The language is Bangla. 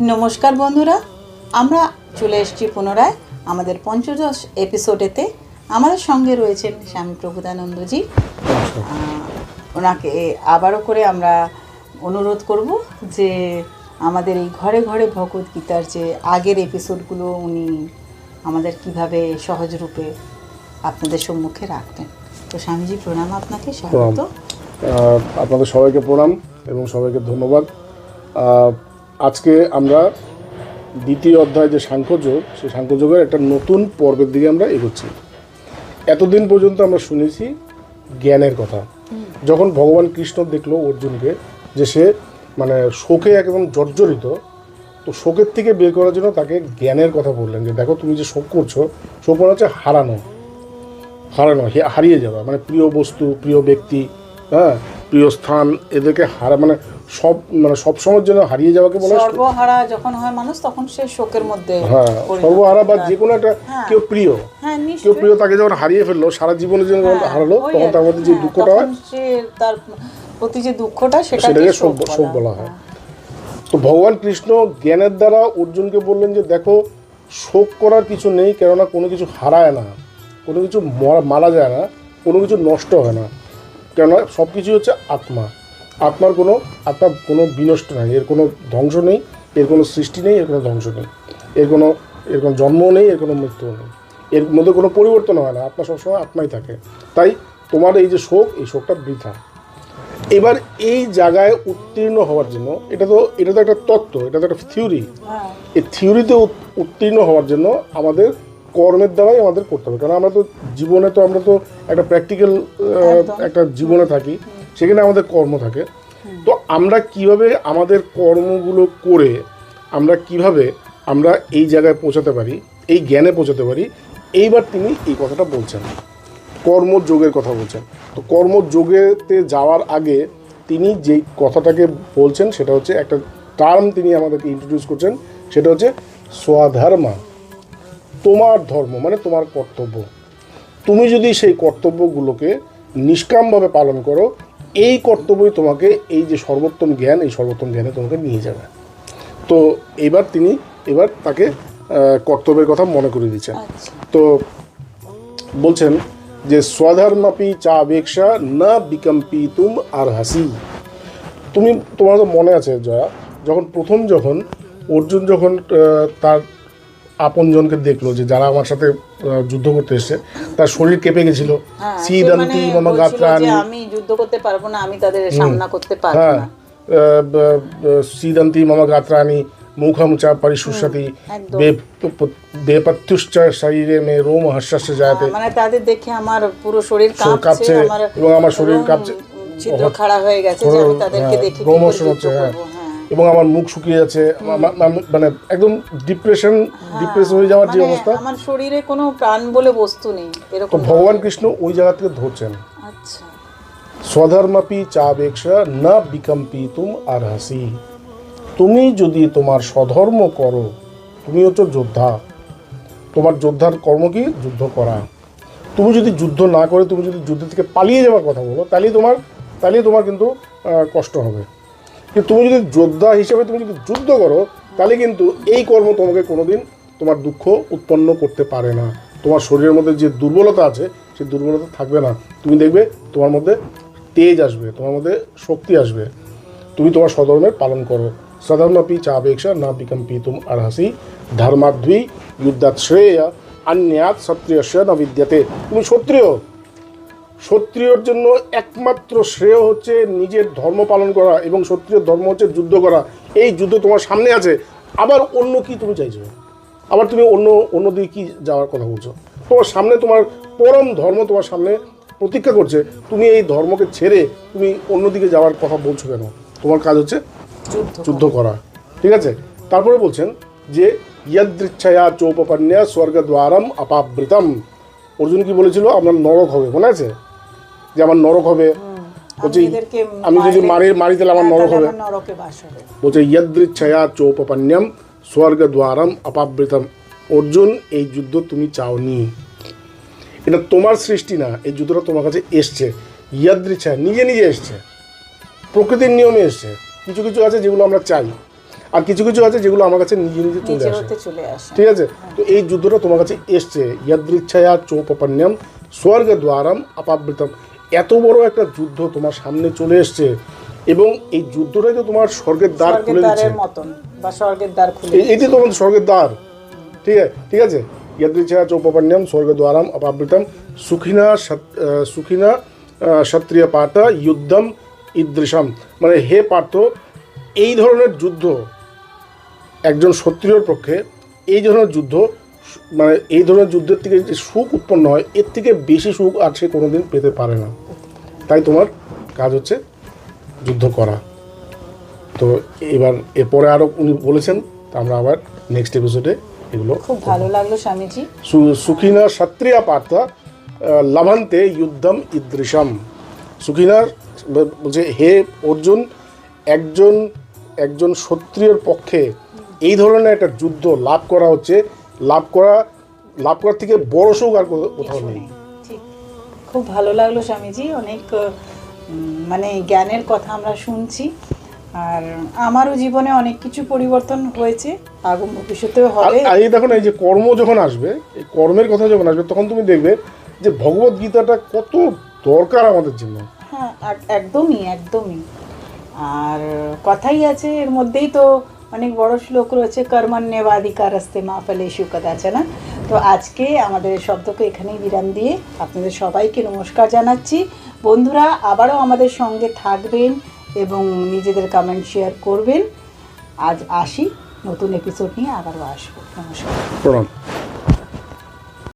নমস্কার বন্ধুরা, আমরা চলে এসেছি পুনরায় আমাদের পঞ্চদশ এপিসোডেতে আমাদের সঙ্গে রয়েছেন স্বামী প্রভুদানন্দজি। ওনাকে আবারও করে আমরা অনুরোধ করব যে আমাদের এই ঘরে ঘরে ভগবত গীতার যে আগের এপিসোডগুলো উনি আমাদের কীভাবে সহজ রূপে আপনাদের সম্মুখে রাখবেন তো স্বামীজি, প্রণাম আপনাকে, স্বাগত। আপনাদের সবাইকে প্রণাম এবং সবাইকে ধন্যবাদ। আজকে আমরা দ্বিতীয় অধ্যায় যে সাংখ্যযোগ সেই সাংখ্যযোগের একটা নতুন পর্বের দিকে আমরা এগোচ্ছি। এতদিন পর্যন্ত আমরা শুনেছি জ্ঞানের কথা। যখন ভগবান কৃষ্ণ দেখল অর্জুনকে যে সে মানে শোকে একদম জর্জরিত, তো শোকের থেকে বের করার জন্য তাকে জ্ঞানের কথা বললেন যে, দেখো, তুমি যে শোক করছ, শোক মানে হচ্ছে হারানো। হারানো হারিয়ে যাওয়া। মানে প্রিয় বস্তু, প্রিয় ব্যক্তি হ্যাঁ প্রিয় স্থান, এদেরকে হারা মানে সব মানে সব সময়ের জন্য হারিয়ে যাওয়াকে বলা সর্বহারা যখন হয় মানুষ তখন সে শোকের মধ্যে হ্যাঁ সর্বহারা বা যে কোনো একটা হ্যাঁ। কেউ প্রিয় হ্যাঁ কেউ প্রিয় তাকে যখন হারিয়ে ফেলল সারা জীবনের জন্য হ্যাঁ, হারালো তখন তার মধ্যে যে দুঃখটা হয় তার প্রতি যে দুঃখটা সেটাকে শোক বলা হয়। তো ভগবান কৃষ্ণ জ্ঞানের দ্বারা অর্জুনকে বললেন যে দেখো শোক করার কিছু নেই কেননা কোনো কিছু হারায় না কোনো কিছু মরা- মারা যায় না কোনো কিছু নষ্ট হয় না কেননা সব কিছুই হচ্ছে আত্মা। আত্মার কোনো আত্মা কোনো বিনষ্ট নাই এর কোনো ধ্বংস নেই এর কোনো সৃষ্টি নেই এর কোনো ধ্বংস নেই। এর কোনো এর কোনো জন্মও নেই এর কোনো মৃত্যুও নেই। এর মধ্যে কোনো পরিবর্তন হয় না আত্মা সবসময় আত্মাই থাকে। তাই তোমার এই যে শোক এই শোকটা বৃথা। এবার এই জায়গায় উত্তীর্ণ হওয়ার জন্য এটা তো এটা তো একটা তত্ত্ব এটা তো একটা থিওরি। হ্যাঁ। এই থিওরিতে উত্তীর্ণ হওয়ার জন্য আমাদের কর্মের দ্বারাই আমাদের করতে হবে। কারণ আমরা তো জীবনে তো আমরা তো একটা প্র্যাকটিক্যাল একটা জীবনে থাকি। সেখানে আমাদের কর্ম থাকে। তো আমরা কীভাবে আমাদের কর্মগুলো করে আমরা কীভাবে আমরা এই জায়গায় পৌঁছাতে পারি এই জ্ঞানে পৌঁছাতে পারি এইবার তিনি এই কথাটা বলছেন। কর্মযোগের কথা বলছেন। তো কর্মযোগেতে যাওয়ার আগে তিনি যেই কথাটাকে বলছেন সেটা হচ্ছে একটা টার্ম তিনি আমাদেরকে ইন্ট্রোডিউস করছেন সেটা হচ্ছে স্বধর্মা। তোমার ধর্ম মানে তোমার কর্তব্য। তুমি যদি সেই কর্তব্যগুলোকে নিষ্কামভাবে পালন করো এই কর্তব্যই তোমাকে এই যে সর্বোত্তম জ্ঞান এই সর্বোত্তম জ্ঞানে তোমাকে নিয়ে যাবে। তো এবার তিনি এবার তাকে কর্তব্যের কথা মনে করে দিচ্ছেন। আচ্ছা। তো বলছেন যে স্বধর্মাপি চাবেক্ষা না বিকম্পিতুম আর হাসি। তুমি তোমার তো মনে আছে জয়া যখন প্রথম যখন অর্জুন যখন তার আপনজনকে দেখল যে যারা আমার সাথে যুদ্ধ করতে এসছে তার শরীর কেঁপে গেছিল। হ্যাঁ, সিদান্তি মানে মামা গাত্রানি আমি যুদ্ধ করতে পারব না আমি তাদের সামনা করতে পারব হ্যাঁ না। সিদান্তি মামা গাত্রানি। বেপত্যুশ্চ শরীরে মে রোম হর্ষস্য জায়তে মানে তাদের দেখে আমার পুরো শরীর কাঁপছে আমার এবং আমার শরীর কাঁপছে। ছিদ্র খাড়া হয়ে গেছে যে আমি তাদেরকে হ্যাঁ, দেখে রোম হচ্ছে হ্যাঁ। হ্যাঁ। এবং আমার মুখ শুকিয়ে যাচ্ছে মানে একদম ডিপ্রেশন ডিপ্রেস হয়ে যাওয়ার যে মানে অবস্থা। আমার শরীরে কোনো প্রাণ বলে বস্তু নেই এরকম ভগবান কৃষ্ণ ওই জায়গা থেকে ধরছেন। আচ্ছা। স্বধর্মাপি চাবেক্ষা না বিকম্পিতুম আরহাসি। তুমি যদি তোমার স্বধর্ম করো তুমি হচ্ছে যোদ্ধা। তোমার যোদ্ধার কর্ম কি? যুদ্ধ করা। তুমি যদি যুদ্ধ না করে তুমি যদি যুদ্ধ থেকে পালিয়ে যাওয়ার কথা বলো তাহলে তোমার তাহলে তোমার কিন্তু কষ্ট হবে। কিন্তু তুমি যদি যোদ্ধা হিসেবে তুমি যদি যুদ্ধ করো, তাহলে কিন্তু এই কর্ম তোমাকে কোনোদিন তোমার দুঃখ উৎপন্ন করতে পারে না। তোমার শরীরের মধ্যে যে দুর্বলতা আছে, সেই দুর্বলতা থাকবে না। তুমি দেখবে তোমার মধ্যে তেজ আসবে, তোমার মধ্যে শক্তি আসবে। তুমি তোমার স্বধর্মের পালন করো। সধর্মপি চাপেক্ষা না বিকম্পিতুম আরহাসি ধর্মাদ্বি, যুদ্ধাৎ শ্রেয় অন্যাত ক্ষত্রিয়স্য না বিদ্যাতে। তুমি ক্ষত্রিয় ক্ষত্রিয়র জন্য একমাত্র শ্রেয় হচ্ছে নিজের ধর্ম পালন করা এবং ক্ষত্রিয় ধর্ম হচ্ছে যুদ্ধ করা। এই যুদ্ধ তোমার সামনে আছে। আবার অন্য কি তুমি চাইছো? আবার তুমি অন্য অন্য দিকে কি যাওয়ার কথা বলছো? তোমার সামনে তোমার পরম ধর্ম তোমার সামনে প্রতীক্ষা করছে। তুমি এই ধর্মকে ছেড়ে তুমি অন্যদিকে যাওয়ার কথা বলছো কেন? তোমার কাজ হচ্ছে যুদ্ধ করা। ঠিক আছে? তারপরে বলছেন যে ইয়াদৃচ্ছয়া চৌপপান্যা স্বর্গদ্বারম অপাবৃতম অর্জুন কি বলেছিল? আপনার নরক হবে। মনে আছে? যে আমার নরক হবে। বলছে আমি যদি মারি মারি তাহলে আমার নরক হবে। আমার নরকে বাস হবে। বলছে ইয়াদৃচ্ছয়া অপাবৃতম অর্জুন এই যুদ্ধ তুমি চাওনি। এটা তোমার সৃষ্টি না এই যুদ্ধটা তোমার কাছে এসছে। ইয়াদৃচ্ছা নিজে নিজে এসছে। প্রকৃতির নিয়মে এসছে। কিছু কিছু আছে যেগুলো আমরা চাই। আর কিছু কিছু আছে যেগুলো আমার কাছে নিজে নিজে চলে আসে। হতে চলে আসে। ঠিক আছে? তো এই যুদ্ধটা তোমার কাছে এসছে। ইয়াদৃচ্ছায়া চৌপপান্যম স্বর্গ দ্বারাম অপাবৃতম এত বড় একটা যুদ্ধ তোমার সামনে চলে এসছে এবং এই যুদ্ধটাই তো তোমার স্বর্গের দ্বার খুলে দিচ্ছে। বা স্বর্গের দ্বার খুলে এই- এটি তোমার স্বর্গের দ্বার। ঠিক আছে ঠিক আছে? চৌপপান্যম স্বর্গ দ্বারাম অপাবৃতম সুখিনা সুখিনা ক্ষত্রিয় পাঠ যুদ্ধম ঈদৃশম মানে হে পার্থ এই ধরনের যুদ্ধ একজন ক্ষত্রিয়র পক্ষে এই ধরনের যুদ্ধ মানে এই ধরনের যুদ্ধের থেকে যে সুখ উৎপন্ন হয় এর থেকে বেশি সুখ আর সে কোনোদিন পেতে পারে না। তাই তোমার কাজ হচ্ছে যুদ্ধ করা। তো এবার এরপরে আরও উনি বলেছেন তা আমরা আবার নেক্সট এপিসোডে এগুলো খুব ভালো লাগল স্বামীজি। সুখিনা সাত্রিয়া পার্থ লাভান্তে যুদ্ধম ঈদৃশম সুখিনা বলছে হে অর্জুন একজন একজন ক্ষত্রিয়র পক্ষে এই ধরনের একটা যুদ্ধ লাভ করা হচ্ছে লাভ করা লাভ করার থেকে বড় সুখ আর কোথাও- নেই। ঠিক। খুব ভালো লাগল স্বামীজি অনেক মানে জ্ঞানের কথা আমরা শুনছি। আর আমারও জীবনে অনেক কিছু পরিবর্তন হয়েছে আগাম ভবিষ্যতেও হবে। আর এই দেখো না এই যে কর্ম যখন আসবে এই কর্মের কথা যখন আসবে তখন তুমি দেখবে যে ভগবত গীতাটা কত দরকার আমাদের জন্য। হ্যাঁ এক- একদমই একদমই। আর কথাই আছে এর মধ্যেই তো অনেক বড় শ্লোক রয়েছে, কর্মণ্যবাধিকার আস্তে মা ফলেশু কদাচনা। তো আজকে আমাদের শব্দকে এখানেই বিরাম দিয়ে আপনাদের সবাইকে নমস্কার জানাচ্ছি। বন্ধুরা, আবারও আমাদের সঙ্গে থাকবেন এবং নিজেদের কমেন্ট শেয়ার করবেন। আজ আসি, নতুন এপিসোড নিয়ে আবারও আসব। নমস্কার।